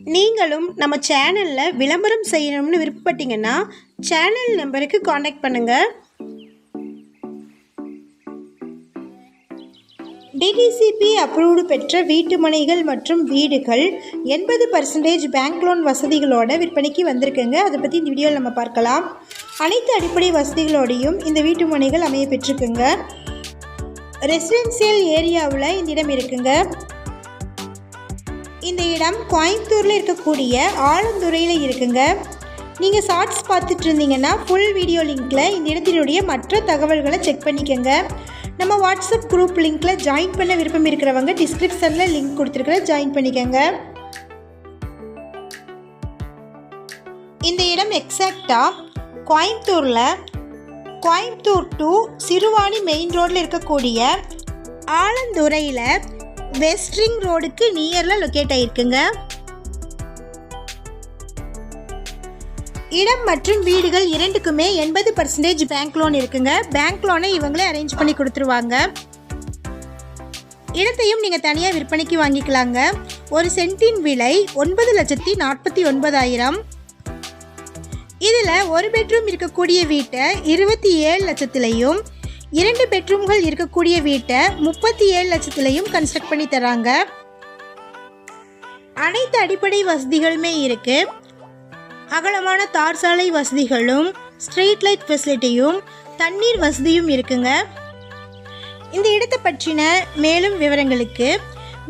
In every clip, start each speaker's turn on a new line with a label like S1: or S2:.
S1: நீங்களும் நம்ம சேனலில் விளம்பரம் செய்யணும்னு விருப்பப்பட்டீங்கன்னா சேனல் நம்பருக்கு காண்டாக்ட் பண்ணுங்கள் டிடிசிபி அப்ரூவ்டு பெற்ற வீட்டு மனைகள் மற்றும் வீடுகள் எண்பது பர்சன்டேஜ் பேங்க் லோன் வசதிகளோட விற்பனைக்கு வந்திருக்குங்க. அதை பற்றி இந்த வீடியோவில் நம்ம பார்க்கலாம். அனைத்து அடிப்படை வசதிகளோடையும் இந்த வீட்டு மனைகள் அமைய பெற்றிருக்குங்க. ரெசிடென்சியல் ஏரியாவில் இந்த இடம் இருக்குங்க. இந்த இடம் கோயம்புத்தூரில் இருக்கக்கூடிய ஆலந்துறையில் இருக்குங்க. நீங்கள் ஷார்ட்ஸ் பார்த்துட்டு இருந்தீங்கன்னா ஃபுல் வீடியோ லிங்க்கில் இந்த இடத்தினுடைய மற்ற தகவல்களை செக் பண்ணிக்கோங்க. நம்ம வாட்ஸ்அப் குரூப் லிங்க்கில் ஜாயின் பண்ண விருப்பம் இருக்கிறவங்க டிஸ்கிரிப்ஷனில் லிங்க் கொடுத்துருக்குற ஜாயின் பண்ணிக்கோங்க. இந்த இடம் எக்ஸாக்டாக கோயம்புத்தூரில் கோயம்புத்தூர் டு சிறுவாணி மெயின் ரோட்டில் இருக்கக்கூடிய ஆலந்துறையில் வெஸ்ட்ரிங் ரோடுக்கு நியரில் லொக்கேட் ஆகிருக்குங்க இடம் மற்றும் வீடுகள் இரண்டுக்குமே எண்பது பர்சன்டேஜ் பேங்க் லோன் இருக்குங்க. பேங்க் லோனை இவங்களே அரேஞ்ச் பண்ணி கொடுத்துருவாங்க. இடத்தையும் நீங்கள் தனியாக விற்பனைக்கு வாங்கிக்கலாங்க. ஒரு சென்ட்டின் விலை ஒன்பது லட்சத்தி நாற்பத்தி ஒன்பதாயிரம். இதில் ஒரு பெட்ரூம் இருக்கக்கூடிய வீட்டை இருபத்தி ஏழு லட்சத்துலேயும் இரண்டு பெட்ரூம்கள் இருக்கக்கூடிய வீட்டை முப்பத்தி ஏழு லட்சத்துலையும் கன்ஸ்ட்ரக்ட் பண்ணி தராங்க அனைத்து அடிப்படை வசதிகளுமே இருக்கு. அகலமான தார் சாலை வசதிகளும் ஸ்ட்ரீட் லைட் ஃபெசிலிட்டியும் தண்ணீர் வசதியும் இருக்குங்க. இந்த இடத்தை பற்றின மேலும் விவரங்களுக்கு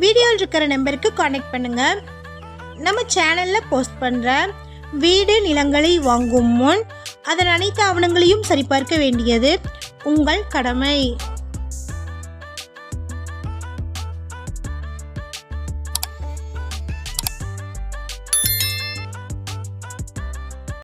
S1: வீடியோவில் இருக்கிற நம்பருக்கு காண்டாக்ட் பண்ணுங்க. நம்ம சேனலில் போஸ்ட் பண்ணுற வீடு நிலங்களை வாங்கும் முன் அதன் அனைத்து ஆவணங்களையும் சரிபார்க்க வேண்டியது. உங்கள் கடமை.